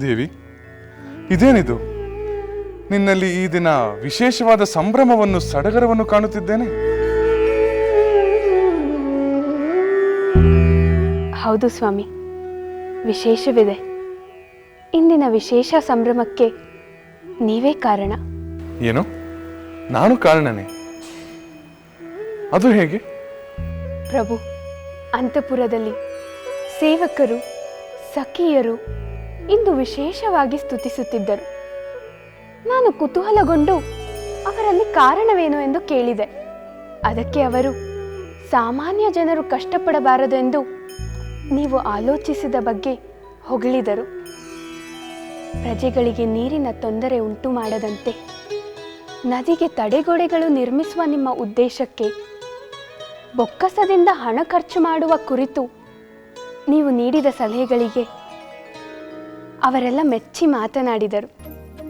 ದೇವಿ ಇದೇನಿದು? ನಿನ್ನಲ್ಲಿ ಈ ದಿನ ವಿಶೇಷವಾದ ಸಂಭ್ರಮವನ್ನು ಸಡಗರವನ್ನು ಕಾಣುತ್ತಿದ್ದೇನೆ? ಹೌದು ಸ್ವಾಮಿ ವಿಶೇಷವಿದೆ. ಇಂದಿನ ವಿಶೇಷ ಸಂಭ್ರಮಕ್ಕೆ ನೀವೇ ಕಾರಣ? ಏನು? ನಾನು ಕಾರಣನೇ? ಅದು ಹೇಗೆ? ಪ್ರಭು ಅಂತಪುರದಲ್ಲಿ ಸೇವಕರು ಸಖಿಯರು ಇಂದು ವಿಶೇಷವಾಗಿ ಸ್ತುತಿಸುತ್ತಿದ್ದರು. ನಾನು ಕುತೂಹಲಗೊಂಡು ಅವರಲ್ಲಿ ಕಾರಣವೇನು ಎಂದು ಕೇಳಿದೆ. ಅದಕ್ಕೆ ಅವರು, ಸಾಮಾನ್ಯ ಜನರು ಕಷ್ಟಪಡಬಾರದೆಂದು ನೀವು ಆಲೋಚಿಸಿದ ಬಗ್ಗೆ ಹೊಗಳಿದರು. ಪ್ರಜೆಗಳಿಗೆ ನೀರಿನ ತೊಂದರೆ ಉಂಟು ಮಾಡದಂತೆ ನದಿಗೆ ತಡೆಗೋಡೆಗಳು ನಿರ್ಮಿಸುವ ನಿಮ್ಮ ಉದ್ದೇಶಕ್ಕೆ ಬೊಕ್ಕಸದಿಂದ ಹಣ ಖರ್ಚು ಮಾಡುವ ಕುರಿತು ನೀವು ನೀಡಿದ ಸಲಹೆಗಳಿಗೆ ಅವರೆಲ್ಲ ಮೆಚ್ಚಿ ಮಾತನಾಡಿದರು.